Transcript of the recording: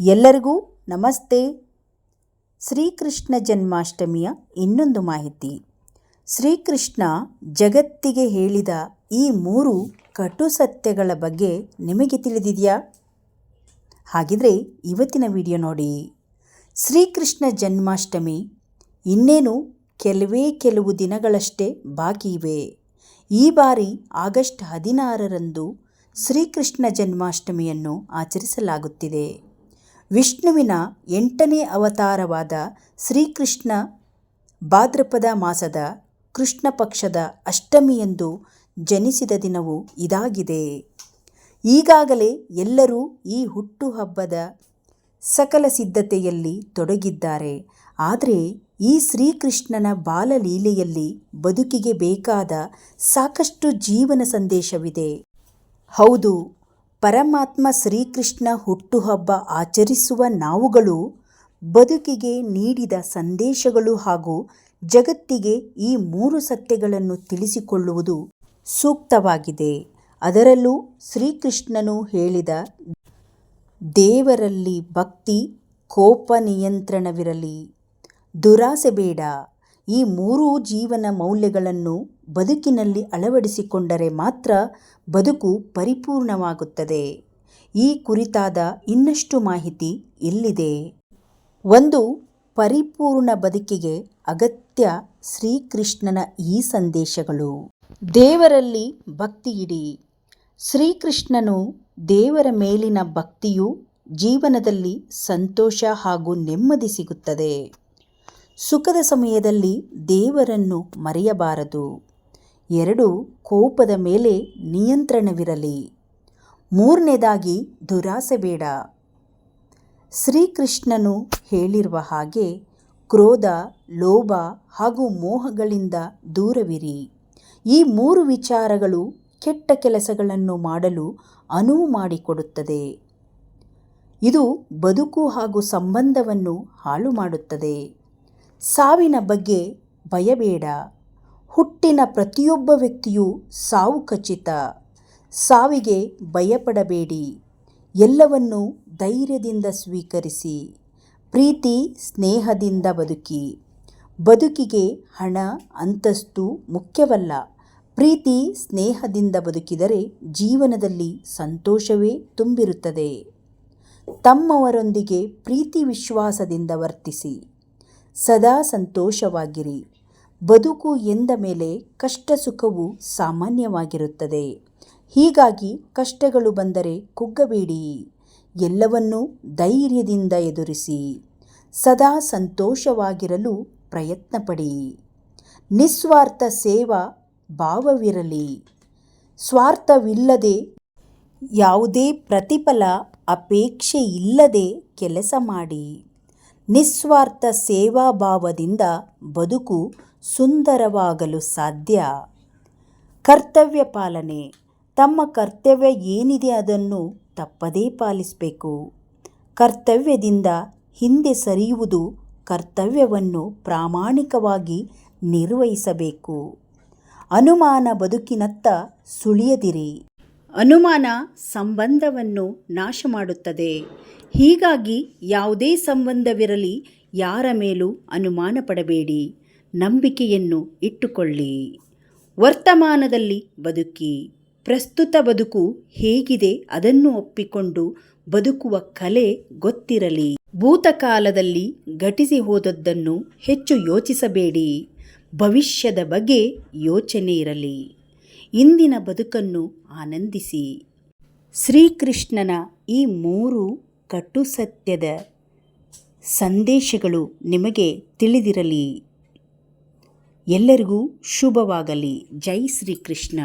ಎಲ್ಲರಿಗೂ ನಮಸ್ತೆ. ಶ್ರೀಕೃಷ್ಣ ಜನ್ಮಾಷ್ಟಮಿಯ ಇನ್ನೊಂದು ಮಾಹಿತಿ. ಶ್ರೀಕೃಷ್ಣ ಜಗತ್ತಿಗೆ ಹೇಳಿದ ಈ ಮೂರು ಕಟು ಸತ್ಯಗಳ ಬಗ್ಗೆ ನಿಮಗೆ ತಿಳಿದಿದೆಯಾ? ಹಾಗಿದ್ರೆ ಇವತ್ತಿನ ವಿಡಿಯೋ ನೋಡಿ. ಶ್ರೀಕೃಷ್ಣ ಜನ್ಮಾಷ್ಟಮಿ ಇನ್ನೇನು ಕೆಲವೇ ಕೆಲವು ದಿನಗಳಷ್ಟೇ ಬಾಕಿ ಇವೆ. ಈ ಬಾರಿ ಆಗಸ್ಟ್ ಹದಿನಾರರಂದು ಶ್ರೀಕೃಷ್ಣ ಜನ್ಮಾಷ್ಟಮಿಯನ್ನು ಆಚರಿಸಲಾಗುತ್ತಿದೆ. ವಿಷ್ಣುವಿನ ಎಂಟನೇ ಅವತಾರವಾದ ಶ್ರೀಕೃಷ್ಣ ಭಾದ್ರಪದ ಮಾಸದ ಕೃಷ್ಣ ಪಕ್ಷದ ಅಷ್ಟಮಿಯಂದು ಜನಿಸಿದ ದಿನವು ಇದಾಗಿದೆ. ಈಗಾಗಲೇ ಎಲ್ಲರೂ ಈ ಹುಟ್ಟುಹಬ್ಬದ ಸಕಲ ಸಿದ್ಧತೆಯಲ್ಲಿ ತೊಡಗಿದ್ದಾರೆ. ಆದರೆ ಈ ಶ್ರೀಕೃಷ್ಣನ ಬಾಲಲೀಲೆಯಲ್ಲಿ ಬದುಕಿಗೆ ಬೇಕಾದ ಸಾಕಷ್ಟು ಜೀವನ ಸಂದೇಶವಿದೆ. ಹೌದು ಪರಮಾತ್ಮ ಶ್ರೀಕೃಷ್ಣ ಹುಟ್ಟುಹಬ್ಬ ಆಚರಿಸುವ ನಾವುಗಳು ಬದುಕಿಗೆ ನೀಡಿದ ಸಂದೇಶಗಳು ಹಾಗೂ ಜಗತ್ತಿಗೆ ಈ ಮೂರು ಸತ್ಯಗಳನ್ನು ತಿಳಿಸಿಕೊಳ್ಳುವುದು ಸೂಕ್ತವಾಗಿದೆ. ಅದರಲ್ಲೂ ಶ್ರೀಕೃಷ್ಣನು ಹೇಳಿದ ದೇವರಲ್ಲಿ ಭಕ್ತಿ, ಕೋಪ ನಿಯಂತ್ರಣವಿರಲಿ. ದುರಾಸೆ ಬೇಡ. ಈ ಮೂರೂ ಜೀವನ ಮೌಲ್ಯಗಳನ್ನು ಬದುಕಿನಲ್ಲಿ ಅಳವಡಿಸಿಕೊಂಡರೆ ಮಾತ್ರ ಬದುಕು ಪರಿಪೂರ್ಣವಾಗುತ್ತದೆ. ಈ ಕುರಿತಾದ ಇನ್ನಷ್ಟು ಮಾಹಿತಿ ಇಲ್ಲಿದೆ. ಒಂದು ಪರಿಪೂರ್ಣ ಬದುಕಿಗೆ ಅಗತ್ಯ ಶ್ರೀಕೃಷ್ಣನ ಈ ಸಂದೇಶಗಳು. ದೇವರಲ್ಲಿ ಭಕ್ತಿ ಇಡಿ. ಶ್ರೀಕೃಷ್ಣನು ದೇವರ ಮೇಲಿನ ಭಕ್ತಿಯು ಜೀವನದಲ್ಲಿ ಸಂತೋಷ ಹಾಗೂ ನೆಮ್ಮದಿ ಸಿಗುತ್ತದೆ. ಸುಖದ ಸಮಯದಲ್ಲಿ ದೇವರನ್ನು ಮರೆಯಬಾರದು. ಎರಡು ಕೋಪದ ಮೇಲೆ ನಿಯಂತ್ರಣವಿರಲಿ. ಮೂರನೇದಾಗಿ ದುರಾಸೆ ಬೇಡ. ಶ್ರೀಕೃಷ್ಣನು ಹೇಳಿರುವ ಹಾಗೆ ಕ್ರೋಧ, ಲೋಭ ಹಾಗೂ ಮೋಹಗಳಿಂದ ದೂರವಿರಿ. ಈ ಮೂರು ವಿಚಾರಗಳು ಕೆಟ್ಟ ಕೆಲಸಗಳನ್ನು ಮಾಡಲು ಅನುವು ಮಾಡಿಕೊಡುತ್ತದೆ. ಇದು ಬದುಕು ಹಾಗೂ ಸಂಬಂಧವನ್ನು ಹಾಳು ಮಾಡುತ್ತದೆ. ಸಾವಿನ ಬಗ್ಗೆ ಭಯಬೇಡ ಹುಟ್ಟಿನ ಪ್ರತಿಯೊಬ್ಬ ವ್ಯಕ್ತಿಯೂ ಸಾವು ಖಚಿತ. ಸಾವಿಗೆ ಭಯಪಡಬೇಡಿ. ಎಲ್ಲವನ್ನು ಧೈರ್ಯದಿಂದ ಸ್ವೀಕರಿಸಿ. ಪ್ರೀತಿ, ಸ್ನೇಹದಿಂದ ಬದುಕಿ. ಬದುಕಿಗೆ ಹಣ, ಅಂತಸ್ತು ಮುಖ್ಯವಲ್ಲ. ಪ್ರೀತಿ, ಸ್ನೇಹದಿಂದ ಬದುಕಿದರೆ ಜೀವನದಲ್ಲಿ ಸಂತೋಷವೇ ತುಂಬಿರುತ್ತದೆ. ತಮ್ಮವರೊಂದಿಗೆ ಪ್ರೀತಿ ವಿಶ್ವಾಸದಿಂದ ವರ್ತಿಸಿ. ಸದಾ ಸಂತೋಷವಾಗಿರಿ. ಬದುಕು ಎಂದ ಮೇಲೆ ಕಷ್ಟ ಸುಖವು ಸಾಮಾನ್ಯವಾಗಿರುತ್ತದೆ. ಹೀಗಾಗಿ ಕಷ್ಟಗಳು ಬಂದರೆ ಕುಗ್ಗಬೇಡಿ. ಎಲ್ಲವನ್ನೂ ಧೈರ್ಯದಿಂದ ಎದುರಿಸಿ. ಸದಾ ಸಂತೋಷವಾಗಿರಲು ಪ್ರಯತ್ನಪಡಿ. ನಿಸ್ವಾರ್ಥ ಸೇವಾ ಭಾವವಿರಲಿ. ಸ್ವಾರ್ಥವಿಲ್ಲದೆ ಯಾವುದೇ ಪ್ರತಿಫಲ ಅಪೇಕ್ಷೆ ಇಲ್ಲದೆ ಕೆಲಸ ಮಾಡಿ. ನಿಸ್ವಾರ್ಥ ಸೇವಾಭಾವದಿಂದ ಬದುಕು ಸುಂದರವಾಗಲು ಸಾಧ್ಯ. ಕರ್ತವ್ಯ ಪಾಲನೆ. ತಮ್ಮ ಕರ್ತವ್ಯ ಏನಿದೆ ಅದನ್ನು ತಪ್ಪದೇ ಪಾಲಿಸಬೇಕು. ಕರ್ತವ್ಯದಿಂದ ಹಿಂದೆ ಸರಿಯುವುದು ಕರ್ತವ್ಯವನ್ನು ಪ್ರಾಮಾಣಿಕವಾಗಿ ನಿರ್ವಹಿಸಬೇಕು. ಅನುಮಾನ ಬದುಕಿನತ್ತ ಸುಳಿಯದಿರಿ. ಅನುಮಾನ ಸಂಬಂಧವನ್ನು ನಾಶ ಮಾಡುತ್ತದೆ ಹೀಗಾಗಿ ಯಾವುದೇ ಸಂಬಂಧವಿರಲಿ, ಯಾರ ಮೇಲೂ ಅನುಮಾನ ಪಡಬೇಡಿ. ನಂಬಿಕೆಯನ್ನು ಇಟ್ಟುಕೊಳ್ಳಿ. ವರ್ತಮಾನದಲ್ಲಿ ಬದುಕಿ. ಪ್ರಸ್ತುತ ಬದುಕು ಹೇಗಿದೆ ಅದನ್ನು ಒಪ್ಪಿಕೊಂಡು ಬದುಕುವ ಕಲೆ ಗೊತ್ತಿರಲಿ. ಭೂತಕಾಲದಲ್ಲಿ ಘಟಿಸಿ ಹೋದದ್ದನ್ನು ಹೆಚ್ಚು ಯೋಚಿಸಬೇಡಿ. ಭವಿಷ್ಯದ ಬಗ್ಗೆ ಯೋಚನೆ ಇರಲಿ. ಇಂದಿನ ಬದುಕನ್ನು ಆನಂದಿಸಿ. ಶ್ರೀಕೃಷ್ಣನ ಈ ಮೂರು ಕಟು ಸತ್ಯದ ಸಂದೇಶಗಳು ನಿಮಗೆ ತಿಳಿದಿರಲಿ. ಎಲ್ಲರಿಗೂ ಶುಭವಾಗಲಿ. ಜೈ ಶ್ರೀಕೃಷ್ಣ.